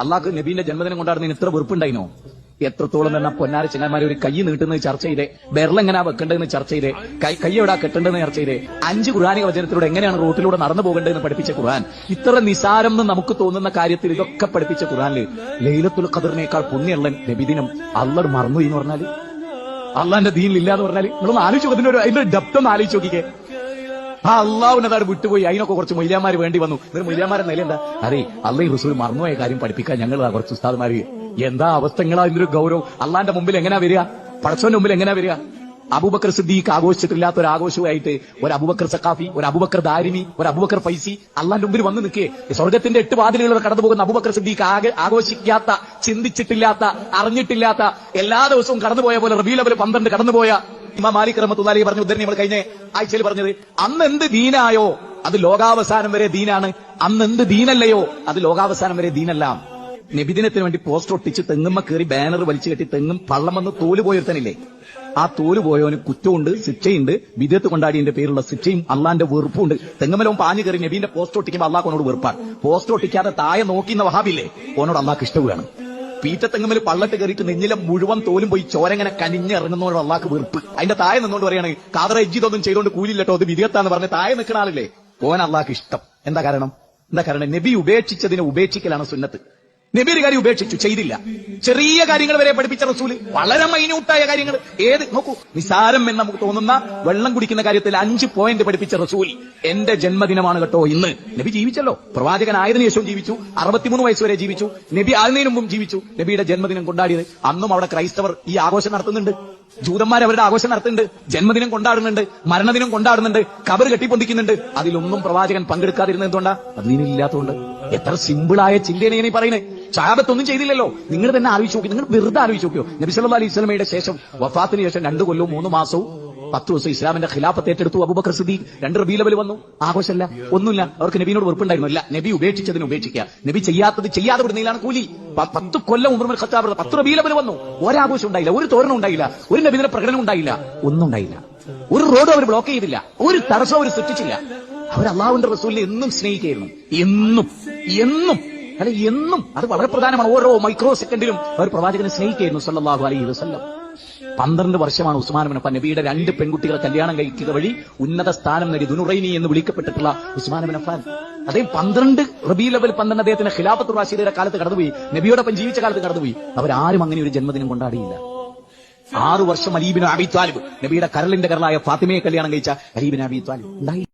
അള്ളാഹ് നബീന്റെ ജന്മദിനം കൊണ്ടാടുന്നതിന് ഇത്ര വെറുപ്പുണ്ടായിനോ? എത്രത്തോളം തന്നെ പൊന്നാര ചെങ്ങന്മാരെ ഒരു കൈ നീട്ടുന്നത് ചർച്ച ചെയ്തേ. ബെർലെങ്ങനാ വെക്കേണ്ടതെന്ന് ചർച്ച ചെയ്തേ. കൈ കൈ എവിടാ കെട്ടേണ്ടതെന്ന് ചർച്ച ചെയ്തേ. അഞ്ച് ഖുറാനിക വചനത്തിലൂടെ എങ്ങനെയാണ് റോട്ടിലൂടെ നടന്നു പോകേണ്ടതെന്ന് പഠിപ്പിച്ച ഖുർആൻ. ഇത്ര നിസാരം എന്ന് നമുക്ക് തോന്നുന്ന കാര്യത്തിൽ ഇതൊക്കെ പഠിപ്പിച്ച ഖുറാനിൽ ലൈലത്തുൽ ഖദറിനേക്കാൾ പുണ്യുള്ള നബിദിനം അള്ളർ മറന്നു എന്ന് പറഞ്ഞാൽ? അള്ളാന്റെ ദീനിലില്ല എന്ന് പറഞ്ഞാൽ? നിങ്ങളൊന്ന് ആലോചിച്ചു അതിന്റെ ഒരു അതിന്റെ ഡപ്തം ആലോചിച്ച് നോക്കിക്കേ. ആ അള്ളാഹുനതാണ് വിട്ടുപോയി. അതിനൊക്കെ കുറച്ച് മൊയ്ലാമാർ വേണ്ടി വന്നു. എന്നിട്ട് മൊയ്യാമാരെ നില എന്താ? അതെ അള്ളഹി റസൂൽ മറന്നുപോയ കാര്യം പഠിപ്പിക്കാൻ ഞങ്ങൾ കുറച്ച് ഉസ്താദ്മാര് എന്താ അവസ്ഥങ്ങളാ ഇതിന്റെ ഗൗരവം? അള്ളാന്റെ മുമ്പിൽ എങ്ങനെയാ വരിക? പടച്ചവന്റെ മുമ്പിൽ എങ്ങനെയാ വരിക? അബൂബക്കർ സിദ്ദീഖ് ആഘോഷിച്ചിട്ടില്ലാത്ത ഒരു ആഘോഷമായിട്ട് ഒരു അബൂബക്കർ സഖാഫി ഒരു അബൂബക്കർ ദാരിമി ഒരു അബൂബക്കർ ഫൈസി അള്ളാന്റെ മുമ്പിൽ വന്ന് നിൽക്കേ. സ്വർഗത്തിന്റെ എട്ട് വാതിലുകളിലൂടെ കടന്നു പോകുന്ന അബൂബക്കർ സിദ്ദീഖ് ആകെ ആഘോഷിക്കാത്ത ചിന്തിച്ചിട്ടില്ലാത്ത അറിഞ്ഞിട്ടില്ലാത്ത എല്ലാ ദിവസവും കടന്നുപോയ പോലെ റബീ ലെവൽ പന്ത്രണ്ട് കടന്നുപോയ ഇമാം മാലിക് റഹ്മത്തുള്ളാഹി പറഞ്ഞ ഉദ്ധരണി നമ്മൾ കഴിഞ്ഞ ആഴ്ചയിൽ പറഞ്ഞത് അന്ന് എന്ത് ദീനായോ അത് ലോകാവസാനം വരെ ദീനാണ്. അന്ന് എന്ത് ദീനല്ലയോ അത് ലോകാവസാനം വരെ ദീനല്ല. നബിദിനത്തിന് വേണ്ടി പോസ്റ്റർ ഒട്ടിച്ച് തെങ്ങുമ്മ കയറി ബാനർ വലിച്ചു കെട്ടി തെങ്ങും പള്ളം വന്ന് തോൽ പോയൊരുത്തനില്ലേ? ആ തോൽ പോയവന് കുറ്റമുണ്ട് ശിക്ഷയുണ്ട് വിദേത്ത് കൊണ്ടാടിയതിന്റെ പേരുള്ള ശിക്ഷയും അള്ളാന്റെ വെറുപ്പുണ്ട് തെങ്ങുമലവും പാഞ്ഞു കയറി നബീന്റെ പോസ്റ്റർ ഒട്ടിക്കുമ്പോൾ അള്ളാഹ് വെറുപ്പാണ്. പോസ്റ്റർ ഒട്ടിക്കാതെ താഴെ നോക്കിന്ന വഹാബില്ലേ? ഓനോട് അള്ളാഹ് ഇഷ്ടവുകയാണ് പീറ്റത്തെങ്ങുമ്പിൽ പള്ളട്ട് കയറിയിട്ട് നെഞ്ഞിലെ മുഴുവൻ തോലും പോയി ചോരങ്ങനെ കനിഞ്ഞിറങ്ങുന്നതോട് അള്ളാക്ക് വെറുപ്പ് അതിന്റെ താഴെ നിന്നോണ്ട് പറയാണ് കാതറ എജ്ജിതൊന്നും ചെയ്തുകൊണ്ട് കൂലില്ലട്ടോ അത് വിധിയത്താന്ന് പറഞ്ഞ് താഴെ നിൽക്കുന്ന ആളില്ലേ? ഓൻ അള്ളാഹ് ഇഷ്ടം. എന്താ കാരണം? എന്താ കാരണം? നബി ഉപേക്ഷിച്ചതിനെ ഉപേക്ഷിക്കലാണ് സുന്നത്ത്. നബി ഒരു കാര്യം ഉപേക്ഷിച്ചു ചെയ്തില്ല. ചെറിയ കാര്യങ്ങൾ വരെ പഠിപ്പിച്ച റസൂൽ വളരെ മൈന്യൂട്ടായ കാര്യങ്ങൾ. ഏത്? നോക്കൂ നിസാരം എന്ന് നമുക്ക് തോന്നുന്ന വെള്ളം കുടിക്കുന്ന കാര്യത്തിൽ അഞ്ച് പോയിന്റ് പഠിപ്പിച്ച റസൂൽ. എന്റെ ജന്മദിനമാണ് കേട്ടോ ഇന്ന്. നബി ജീവിച്ചല്ലോ. പ്രവാചകനായതിനു ശേഷവും ജീവിച്ചു. അറുപത്തിമൂന്ന് വയസ്സ് വരെ ജീവിച്ചു. നബി ആകുന്നതിന് മുമ്പും ജീവിച്ചു. നബിയുടെ ജന്മദിനം കൊണ്ടാടിയത്. അന്നും അവിടെ ക്രൈസ്തവർ ഈ ആഘോഷം നടത്തുന്നുണ്ട്. ജൂതന്മാർ അവരുടെ ആഘോഷം നടത്തുന്നുണ്ട്. ജന്മദിനം കൊണ്ടാടുന്നുണ്ട്. മരണദിനം കൊണ്ടാടുന്നുണ്ട്. കബർ കെട്ടിപ്പൊന്തിക്കുന്നുണ്ട്. അതിലൊന്നും പ്രവാചകൻ പങ്കെടുക്കാതിരുന്നത് എന്തുകൊണ്ടാ അതിനില്ലാത്തതുകൊണ്ട്. എത്ര സിമ്പിളായ ചിന്തയാണ് ഈ പറയുന്നത്. ചാപത്തൊന്നും ചെയ്തില്ലല്ലോ. നിങ്ങൾ തന്നെ ആലോചിച്ച് നോക്കി. നിങ്ങൾ വെറുതെ ആലോചിച്ച് നോക്കിയോ? നബി സല്ല അലൈഹി സ്വലമയുടെ ശേഷം വഫാത്തിന് ശേഷം രണ്ടു കൊല്ലവും മൂന്ന് മാസവും പത്ത് ദിവസം ഇസ്ലാമിന്റെ ഖിലാഫത്ത് ഏറ്റെടുത്തു. അബൂബക്കർ സിദ്ദീഖ് രണ്ട് റബീ ലെവൽ വന്നു. ആഘോഷമല്ല. ഒന്നുമില്ല. അവർക്ക് നബീനോട് വെറുപ്പുണ്ടായിരുന്നു ഇല്ല നബി ഉപേക്ഷിച്ചതിന് ഉപേക്ഷിക്കുക. നബി ചെയ്യാത്തത് ചെയ്യാതെ വിടുന്നതിലാണ് കൂലി. പത്ത് കൊല്ലം ഉമർ ബിൻ ഖത്താബ് പത്ത് റബീ ലെവൽ വന്നു. ഒരാഘോഷം ഉണ്ടായില്ല. ഒരു തോരണം ഉണ്ടായില്ല. ഒരു നബീന്റെ പ്രകടനം ഉണ്ടായില്ല. ഒന്നും ഉണ്ടായില്ല. ഒരു റോഡ് അവർ ബ്ലോക്ക് ചെയ്തില്ല. ഒരു തടസ്സം അവർ സൃഷ്ടിച്ചില്ല. അവർ അള്ളാഹുവിന്റെ റസൂലിനെ എന്നും സ്നേഹിക്കായിരുന്നു എന്നും. എന്നും. അല്ല എന്നും അത് വളരെ പ്രധാനമാണ്. ഓരോ മൈക്രോ സെക്കൻഡിലും അവർ പ്രവാചകനെ സ്നേഹിക്കുകയായിരുന്നു സല്ലാഹു അലൈഹി വസല്ലം. പന്ത്രണ്ട് വർഷമാണ് ഉസ്മാൻ അഫ്ഫാൻ നബിയുടെ രണ്ട് പെൺകുട്ടികളെ കല്യാണം കഴിക്കുക വഴി ഉന്നത സ്ഥാനം നേടി ദുനുറൈനി എന്ന് വിളിക്കപ്പെട്ടിട്ടുള്ള ഉസ്മാൻ അഫ്ഫാൻ അദ്ദേഹം പന്ത്രണ്ട് റബി ലെവൽ പന്ത്രണ്ട് അദ്ദേഹത്തിന്റെ ഖിലാഫത്ത് റാഷിദയുടെ കാലത്ത് കടന്നുപോയി. നബിയോടൊപ്പം ജീവിച്ച കാലത്ത് കടന്നുപോയി. അവരാരും അങ്ങനെ ഒരു ജന്മദിനം കൊണ്ടാടിയില്ല. ആറു വർഷം അലീബിൻ അബി താലിബ് നബിയുടെ കരളിന്റെ കരളായ ഫാത്തിമയെ കല്യാണം കഴിച്ച അലീബിൻ അബി താലിബ്. ഉണ്ടായി